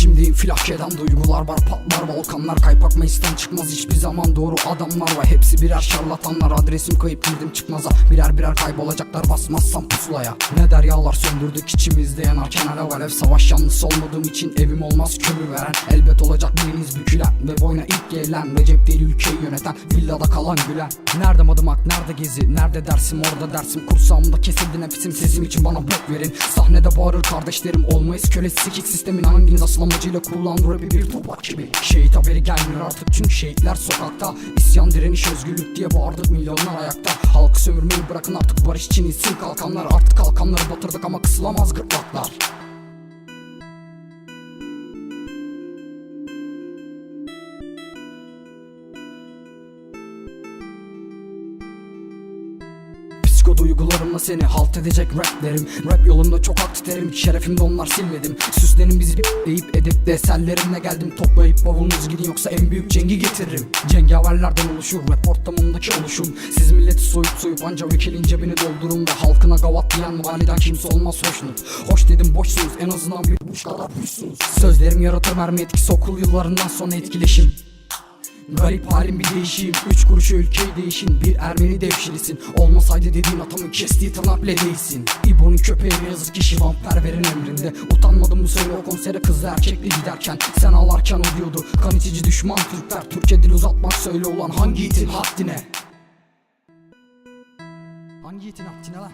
Beslendiğim filakeden duygular var patlar. Volkanlar Kaypak Mayıs'tan çıkmaz. Hiçbir zaman doğru adamlar var. Hepsi birer şarlatanlar. Adresim kayıp girdim çıkmaza. Birer birer kaybolacaklar basmazsam pusulaya. Ne deryalar söndürdük içimizde yanarken alev alev Savaş yanlısı olmadığım için evim olmaz kömür veren. Elbet olacak biriniz bükülen ve boyuna ilk gelen Recep değil ülkeyi yöneten villada kalan gülen. Nerede madımak nerede gezi nerede dersim? Orada dersim Kursağımda kesildi nefesim. Sesim için bana bok verin. Sahnede bağırır kardeşlerim olmayız kölesi. Sikik sistemin Hanginiz asıl amacıyla kullandı rapi bir topak gibi. Şehit haberi gelmiyor artık çünkü şehitler sokakta. İsyan direniş özgürlük diye bağırdık milyonlar ayakta. Halkı sömürmeyi bırakın artık barış için insin. Kalkanlar Artık kalkanları batırdık ama kısılamaz gırtlaklar Psiko duygularımla seni halt edecek raplerim. Rap yolunda çok hak titerim Şerefimde onlar silmedim. Süslerin bizi deyip edip de eserlerimle geldim. Toplayıp bavulunuzu gidin yoksa en büyük cengi getiririm. Cengaverlerden oluşur rap ortamındaki oluşum. Siz milleti soyup soyup anca vekilin cebini doldurun da Halkına gavat diyen validen kimse olmaz hoşnut. Hoş dedim boşsunuz. En azından bir buş kadar boşsunuz Sözlerim yaratır mermi etkisi okul yıllarından sonra etkileşim Garip halim bir değişeyim Üç kuruşa ülkeyi değişin. Bir Ermeni devşirisin. Olmasaydı dediğin atamın kestiği tırnak bile değilsin. İbo'nun köpeği ne yazık ki Şivan Perver'in emrinde. Utanmadım bu söyle o konsere kızı erkekli giderken. Sen ağlarken o diyordu. Kan içici düşman Türkler. Türkçe dil uzatmak söyle ulan Hangi itin haddine? Hangi itin haddine lan